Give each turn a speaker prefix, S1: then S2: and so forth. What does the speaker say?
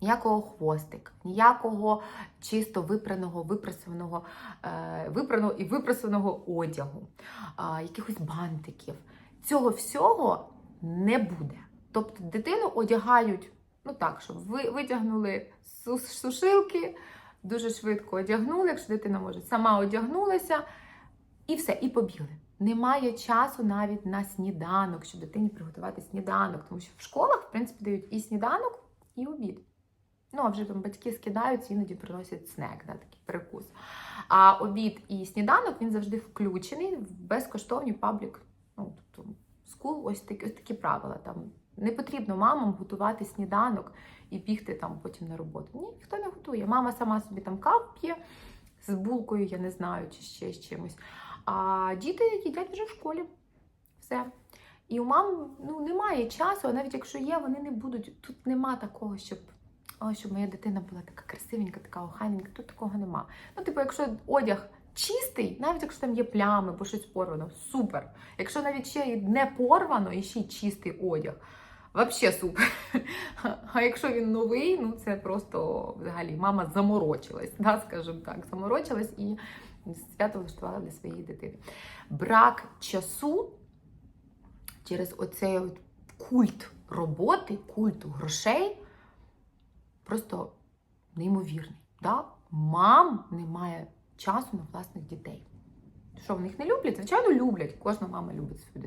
S1: ніякого хвостика, ніякого чисто випраного, випрасуваного, е, випраного і випрасуваного одягу, якихось бантиків. Цього всього не буде. Тобто дитину одягають, ну так, щоб ви витягнули сушилки, дуже швидко одягнули, якщо дитина може, сама одягнулася, і все, і побігли. Немає часу навіть на сніданок, щоб дитині приготувати сніданок, тому що в школах, в принципі, дають і сніданок, і обід. Ну, а вже там батьки скидаються, іноді приносять снек, да, такий перекус. А обід і сніданок він завжди включений в безкоштовні паблік. Ну, тобто, скул, ось такі, ось такі правила. Там не потрібно мамам готувати сніданок і бігти там потім на роботу. Ні, ніхто не готує. Мама сама собі там кав п'є з булкою, я не знаю, чи ще з чимось. А діти їдять вже в школі. Все. І у мам ну, немає часу, а навіть якщо є, вони не будуть. Тут нема такого, щоб. О, щоб моя дитина була така красивенька, така охайненька, тут такого нема. Ну, типу, якщо одяг чистий, навіть якщо там є плями або щось порвано, супер. Якщо навіть ще і не порвано, і ще й чистий одяг, взагалі супер. А якщо він новий, ну це просто взагалі мама заморочилась, да, скажімо так, заморочилась і свято влаштувала для своєї дитини. Брак часу через оцей от культ роботи, культ грошей просто неймовірний. Да? Мам немає часу на власних дітей. Що в них не люблять? Звичайно, люблять. Кожна мама любить свою дитину.